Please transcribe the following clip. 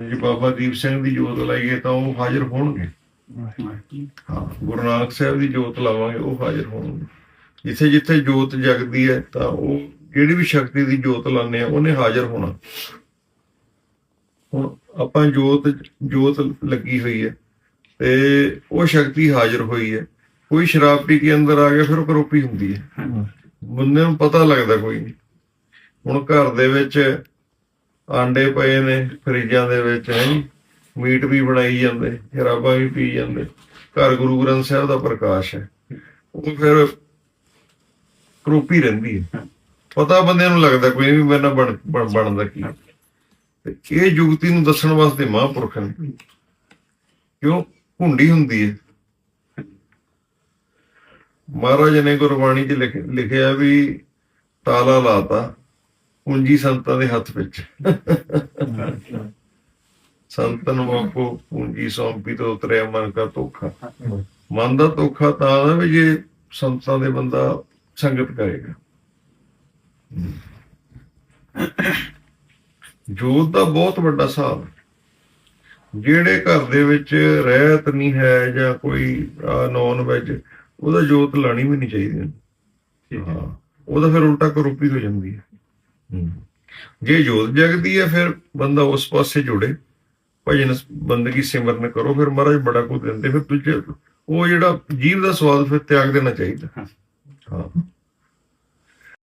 ਜੇ ਬਾਬਾ ਦੀਪ ਸਿੰਘ ਦੀ ਜੋਤ ਲਾਈਏ ਤਾਂ ਉਹ ਹਾਜ਼ਰ ਹੋਣਗੇ। ਹਾਂ ਗੁਰੂ ਨਾਨਕ ਸਾਹਿਬ ਦੀ ਜੋਤ ਲਾਵਾਂਗੇ ਉਹ ਹਾਜ਼ਰ ਹੋਣਗੇ। ਜਿੱਥੇ ਜਿੱਥੇ ਜੋਤ ਜਗਦੀ ਹੈ ਤਾਂ ਉਹ ਜਿਹੜੀ ਵੀ ਸ਼ਕਤੀ ਦੀ ਜੋਤ ਲਾਉਂਦੇ ਆ ਉਹਨੇ ਹਾਜ਼ਰ ਹੋਣਾ। ਹੁਣ ਆਪਾਂ ਜੋਤ ਜੋਤ ਲੱਗੀ ਹੋਈ ਹੈ ਤੇ ਉਹ ਸ਼ਕਤੀ ਹਾਜ਼ਰ ਹੋਈ ਹੈ। ਕੋਈ ਸ਼ਰਾਬ ਪੀ ਕੇ ਅੰਦਰ ਆ ਗਿਆ ਫਿਰ ਉਹ ਕਰੋਪੀ ਹੁੰਦੀ ਹੈ। ਬੰਦੇ ਨੂੰ ਪਤਾ ਲੱਗਦਾ ਕੋਈ ਨਹੀਂ। ਹੁਣ ਘਰ ਦੇ ਵਿੱਚ ਆਂਡੇ ਪਏ ਨੇ ਫਰਿੱਜਾਂ ਦੇ ਵਿੱਚ, ਹੈ ਮੀਟ ਵੀ ਬਣਾਈ ਜਾਂਦੇ ਸ਼ਰਾਬਾਂ ਵੀ ਪੀ ਜਾਂਦੇ। ਘਰ ਗੁਰੂ ਗ੍ਰੰਥ ਸਾਹਿਬ ਦਾ ਪ੍ਰਕਾਸ਼ ਹੈ। ਉਹ ਫਿਰ ਕਰੋਪੀ ਰਹਿੰਦੀ ਹੈ। ਪਤਾ ਬੰਦਿਆਂ ਨੂੰ ਲੱਗਦਾ ਕੋਈ ਵੀ ਮੇਰੇ ਨਾਲ ਬਣ- ਬਣ- ਬਣਦਾ ਕੀ ਤੇ ਇਹ ਜੁਗਤੀ ਨੂੰ ਦੱਸਣ ਵਾਸਤੇ ਮਹਾਂਪੁਰਖ ਨੇ। ਕਿਉਂ? ਹੁੰਡੀ ਹੁੰਦੀ ਹੈ। ਮਹਾਰਾਜ ਨੇ ਗੁਰਬਾਣੀ 'ਚ ਲਿਖ- ਲਿਖਿਆ ਵੀ ਤਾਲਾ ਲਾਤਾ। ਪੂੰਜੀ ਸੰਤਾਂ ਦੇ ਹੱਥ ਵਿੱਚ। ਸੰਤਨ ਵਾਕੋ ਪੂੰਜੀ ਸੌਂਪੀ ਤੋਂ ਉਤਰਿਆ ਮਨ ਕਾ ਧੋਖਾ। ਮਨ ਦਾ ਧੋਖਾ ਤਾਂ ਆਦਾ ਵੀ ਜੇ ਸੰਤਾਂ ਦੇ ਬੰਦਾ ਸੰਗਤ ਕਰੇਗਾ। ਜੋਤ ਦਾ ਬਹੁਤ ਵੱਡਾ ਹੈ। ਜਿਹੜੇ ਘਰ ਦੇ ਵਿੱਚ ਰਹਿਤ ਨਹੀਂ ਹੈ ਜਾਂ ਕੋਈ ਨੌਨ ਵੈਜ ਉਹਦਾ ਜੋਤ ਲਾਣੀ ਵੀ ਨਹੀਂ ਚਾਹੀਦੀ। ਹਾਂ। ਉਹਦਾ ਫਿਰ ਉਲਟਾ ਕਰੂਪੀ ਹੋ ਜਾਂਦੀ ਹੈ। ਜੇ ਜੋਤ ਜਗਦੀ ਹੈ ਫਿਰ ਬੰਦਾ ਉਸ ਪਾਸੇ ਜੁੜੇ। ਭਜਨ ਬੰਦਗੀ ਸਿਮਰਨ ਕਰੋ ਫਿਰ ਮਹਾਰਾਜ ਬੜਾ ਕੁਝ ਦਿੰਦੇ। ਫਿਰ ਦੂਜੇ ਉਹ ਜਿਹੜਾ ਜੀਵ ਦਾ ਸਵਾਦ ਫਿਰ ਤਿਆਗ ਦੇਣਾ ਚਾਹੀਦਾ। ਹਾਂ।